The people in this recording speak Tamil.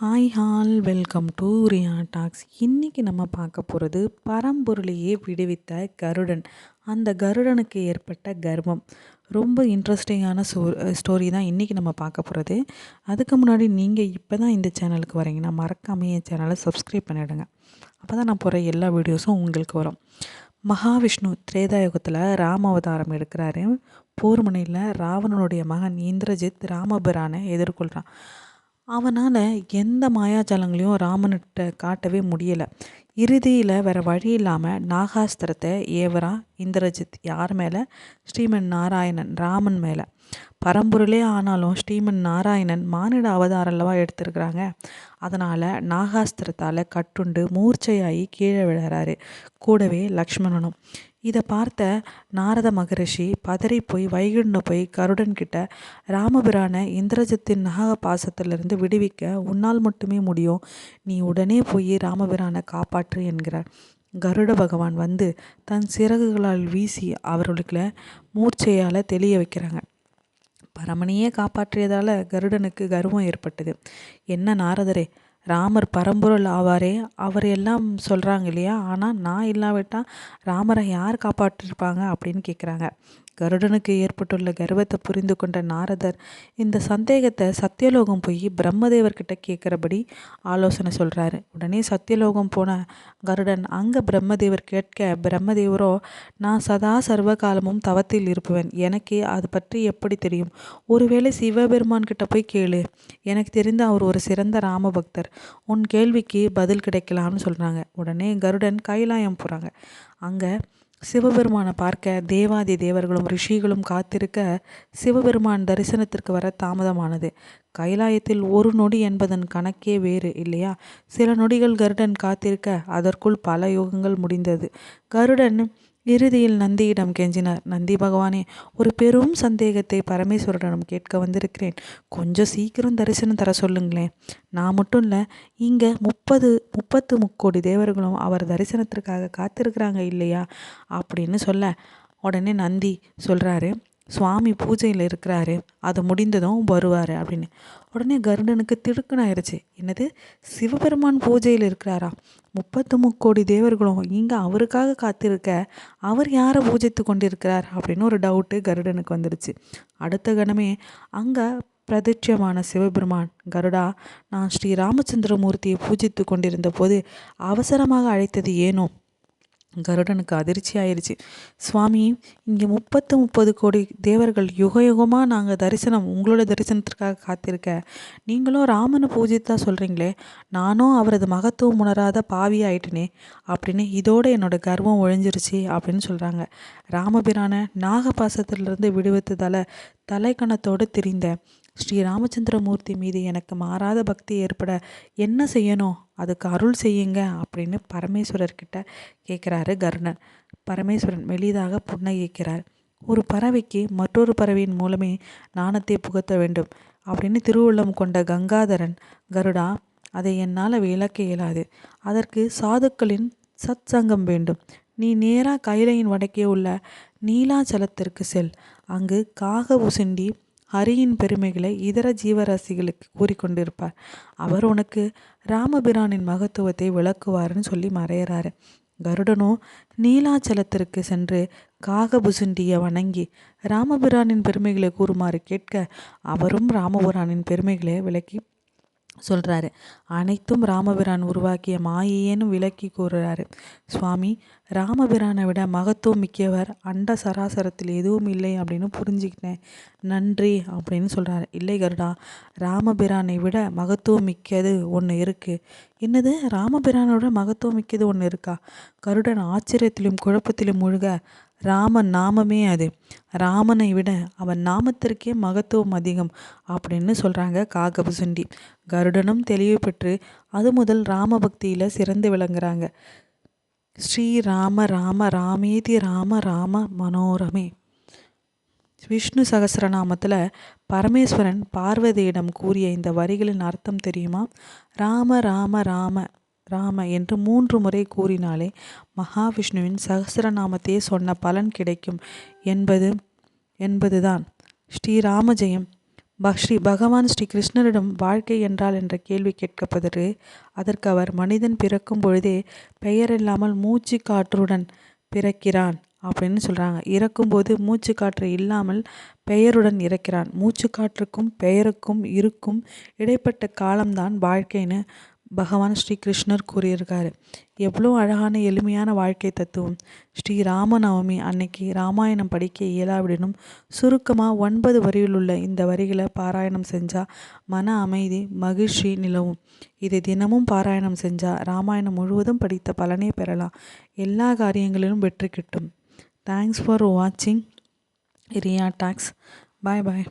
Hi all welcome to Riya Talks இன்றைக்கி நம்ம பார்க்க போகிறது பரம்பொருளையே விடுவித்த கருடன். அந்த கருடனுக்கு ஏற்பட்ட கர்வம். ரொம்ப இன்ட்ரெஸ்டிங்கான சோ ஸ்டோரி தான் இன்றைக்கி நம்ம பார்க்க போகிறது அதுக்கு முன்னாடி நீங்கள் இப்போ தான் இந்த சேனலுக்கு வரீங்கன்னா மறக்காமல் என் சேனலை சப்ஸ்கிரைப் பண்ணிவிடுங்க அப்போ தான் நான் போகிற எல்லா வீடியோஸும் உங்களுக்கு வரும். மகாவிஷ்ணு திரேதாயுகத்தில் ராம அவதாரம் எடுக்கிறாரு. போர்முனையில் ராவணனுடைய மகன் இந்திரஜித் ராமபிரானை எதிர்கொள்கிறான் அவனால் எந்த மாயாஜாலங்களையும் ராமன்கிட்ட காட்டவே முடியலை. இறுதியில் வேறு வழி இல்லாமல் நாகாஸ்திரத்தை ஏவரா இந்திரஜித் யார் மேலே? ஸ்ரீமன் நாராயணன் ராமன் மேலே. பரம்பொருளே ஆனாலும் ஸ்ரீமன் நாராயணன் மானிட அவதாரம் அல்லவா எடுத்திருக்கிறாங்க. அதனால் நாகாஸ்திரத்தால் கட்டுண்டு மூர்ச்சையாகி கீழே விழுறாரு. கூடவே லக்ஷ்மணனும். இதை பார்த்த நாரத மகரிஷி பதறி போய் வைகுண்ட போய் கருடன் கிட்ட ராமபிரானை இந்திரஜித்தின் நாக பாசத்திலிருந்து விடுவிக்க உன்னால் மட்டுமே முடியும். நீ உடனே போய் ராமபிரானை காப்பாற்று என்கிறார். கருட பகவான் வந்து தன் சிறகுகளால் வீசி அவர்களுக்கு மூர்ச்சையால் தெளிய வைக்கிறாங்க. பரமனையே காப்பாற்றியதால் கருடனுக்கு கர்வம் ஏற்பட்டது. என்ன நாரதரே ராமர் பரம்பொருள் ஆவாரே அவர் எல்லாம் சொல்கிறாங்க இல்லையா? ஆனால் நான் இல்லாவிட்டால் ராமரை யார் காப்பாற்றிருப்பாங்க அப்படின்னு கேட்குறாங்க. கருடனுக்கு ஏற்பட்டுள்ள கர்வத்தை புரிந்து கொண்ட நாரதர் இந்த சந்தேகத்தை சத்தியலோகம் போய் பிரம்மதேவர்கிட்ட கேட்குறபடி ஆலோசனை சொல்கிறாரு உடனே சத்தியலோகம் போன கருடன் அங்கே பிரம்மதேவர் கேட்க பிரம்மதேவரோ நான் சதா சர்வ காலமும் தவத்தில் இருப்பேன் எனக்கு அது பற்றி எப்படி தெரியும்? ஒருவேளை சிவபெருமான் கிட்ட போய் கேளு. எனக்கு தெரிந்த அவர் ஒரு சிறந்த ராம பக்தர் உன் கேள்விக்கு பதில் கிடைக்கலாம்னு சொல்கிறாங்க உடனே கருடன் கைலாயம் போகிறாங்க அங்கே சிவபெருமானை பார்க்க தேவாதி தேவர்களும் ரிஷிகளும் காத்திருக்க சிவபெருமான் தரிசனத்திற்கு வர தாமதமானது. கைலாயத்தில் ஒரு நொடி என்பதன் கணக்கே வேறு இல்லையா? சில நொடிகள் கருடன் காத்திருக்க அதற்குள் பல யோகங்கள் முடிந்தது. கருடன் இறுதியில் நந்தியிடம் கெஞ்சினார். நந்தி பகவானே ஒரு பெரும் சந்தேகத்தை பரமேஸ்வரனிடம் கேட்க வந்திருக்கிறேன். கொஞ்சம் சீக்கிரம் தரிசனம் தர சொல்லுங்களேன். நான் மட்டும் இல்லை இங்கே முப்பது முப்பத்து முக்கோடி தேவர்களும் அவர் தரிசனத்திற்காக காத்திருக்கிறாங்க இல்லையா? அப்படின்னு சொல்ல உடனே நந்தி சொல்கிறாரு சுவாமி பூஜையில் இருக்கிறாரு. அது முடிந்ததும் வருவார் அப்படின்னு. உடனே கருடனுக்கு திடுக்குனாயிருச்சு என்னது? சிவபெருமான் பூஜையில் இருக்கிறாரா? முப்பத்து முக்கோடி தேவர்களும் இங்கே அவருக்காக காத்திருக்க அவர் யாரை பூஜைத்து கொண்டிருக்கிறார்? அப்படின்னு ஒரு டவுட்டு கருடனுக்கு வந்துடுச்சு. அடுத்த கணமே அங்கே பிரதிட்சமான சிவபெருமான் கருடா நான் ஸ்ரீ ராமச்சந்திரமூர்த்தியை பூஜித்து கொண்டிருந்த போது அவசரமாக அழைத்தது ஏனோ? கருடனுக்கு அதிர்ச்சி ஆயிடுச்சு சுவாமி இங்கே முப்பத்து முப்பது கோடி தேவர்கள் யுக யுகமாக நாங்கள் தரிசனம் உங்களோட தரிசனத்திற்காக காத்திருக்க. நீங்களும் ராமனை பூஜித்தா சொல்கிறீங்களே நானும் அவரது மகத்துவம் உணராத பாவி ஆயிட்டனே அப்படின்னு இதோட என்னோட கர்வம் ஒழிஞ்சிருச்சு அப்படின்னு சொல்கிறாங்க ராமபிரான நாகபாசத்திலிருந்து விடுவித்ததால் தலைக்கணத்தோடு திரிந்தேன் ஸ்ரீ ராமச்சந்திரமூர்த்தி மீது எனக்கு மாறாத பக்தி ஏற்பட என்ன செய்யணும்? அதுக்கு அருள் செய்யுங்க அப்படின்னு பரமேஸ்வரர்கிட்ட கேட்குறாரு கருணன். பரமேஸ்வரன் மெலிதாக புன்னகிக்கிறார் ஒரு பறவைக்கு மற்றொரு பறவையின் மூலமே நாணத்தை புகத்த வேண்டும் அப்படின்னு திருவுள்ளம் கொண்ட கங்காதரன் கருடா அதை என்னால் விளக்க இயலாது. அதற்கு சாதுக்களின் சத் சங்கம் வேண்டும். நீ நேராக கைலையின் வடக்கே உள்ள நீலாச்சலத்திற்கு செல். அங்கு காக உசுண்டி ஹரியின் பெருமைகளை இதர ஜீவராசிகளுக்கு கூறிக்கொண்டிருப்பார். அவர் உனக்கு ராமபிரானின் மகத்துவத்தை விளக்குவார்னு சொல்லி மறையிறாரு. கருடனோ நீலாச்சலத்திற்கு சென்று காகபுசுண்டியை வணங்கி ராமபிரானின் பெருமைகளை கூறுமாறு கேட்க அவரும் ராமபுரானின் பெருமைகளை விளக்கி சொல்கிறாரு அனைத்தும் ராமபிரான் உருவாக்கிய மாயையேன்னு விளக்கி கூறுறாரு. சுவாமி ராமபிரானை விட மகத்துவம் மிக்கவர் அண்ட சராசரத்தில் எதுவும் இல்லை அப்படின்னு புரிஞ்சுக்கிட்டேன். நன்றி அப்படின்னு சொல்கிறாரு இல்லை கருடா ராமபிரானை விட மகத்துவம் மிக்கது ஒன்று இருக்குது என்னது? ராமபிரானோட மகத்துவம் மிக்கது ஒன்று இருக்கா? கருடன் ஆச்சரியத்திலும் குழப்பத்திலும் முழுக. ராமன் நாமமே அது. ராமனை விட அவன் நாமத்திற்கே மகத்துவம் அதிகம் அப்படின்னு சொல்கிறாங்க காகபுசுண்டி. கருடனும் தெளிவு பெற்று அது முதல் ராம பக்தியில் சிறந்து விளங்குறாங்க. ஸ்ரீராம ராம ராமேதி ராம ராம மனோரமே. விஷ்ணு சகசிரநாமத்தில் பரமேஸ்வரன் பார்வதியிடம் கூறிய இந்த வரிகளின் அர்த்தம் தெரியுமா? ராம ராம ராம ராம என்று மூன்று முறை கூறினாலே மகாவிஷ்ணுவின் சகசிரநாமத்தையே சொன்ன பலன் கிடைக்கும் என்பது என்பதுதான். ஸ்ரீராம ஜெயம் ஸ்ரீ பகவான் ஸ்ரீ கிருஷ்ணரிடம் வாழ்க்கை என்றால் என்ற கேள்வி கேட்கப்பதற்கு அதற்கு அவர் மனிதன் பிறக்கும் பொழுதே பெயரில்லாமல் மூச்சு காற்றுடன் பிறக்கிறான் அப்படின்னு சொல்கிறாங்க இறக்கும்போது மூச்சு காற்று இல்லாமல் பெயருடன் இறக்கிறான். மூச்சு காற்றுக்கும் பெயருக்கும் இருக்கும் இடைப்பட்ட காலம்தான் வாழ்க்கைன்னு பகவான் ஸ்ரீ கிருஷ்ணர் கூறியிருக்காரு. எவ்வளோ அழகான எளிமையான வாழ்க்கை தத்துவம். ஸ்ரீ ராமநவமி அன்னைக்கு ராமாயணம் படிக்க இயலாவிடனும் சுருக்கமாக ஒன்பது வரியில் உள்ள இந்த வரிகளை பாராயணம் செஞ்சால் மன அமைதி மகிழ்ச்சி நிலவும். இதை தினமும் பாராயணம் செஞ்சால் ராமாயணம் முழுவதும் படித்த பலனே பெறலாம். எல்லா காரியங்களிலும் வெற்றி கிட்டும். தேங்க்ஸ் ஃபார் வாட்சிங் ரியா டாக்ஸ் பாய் பாய்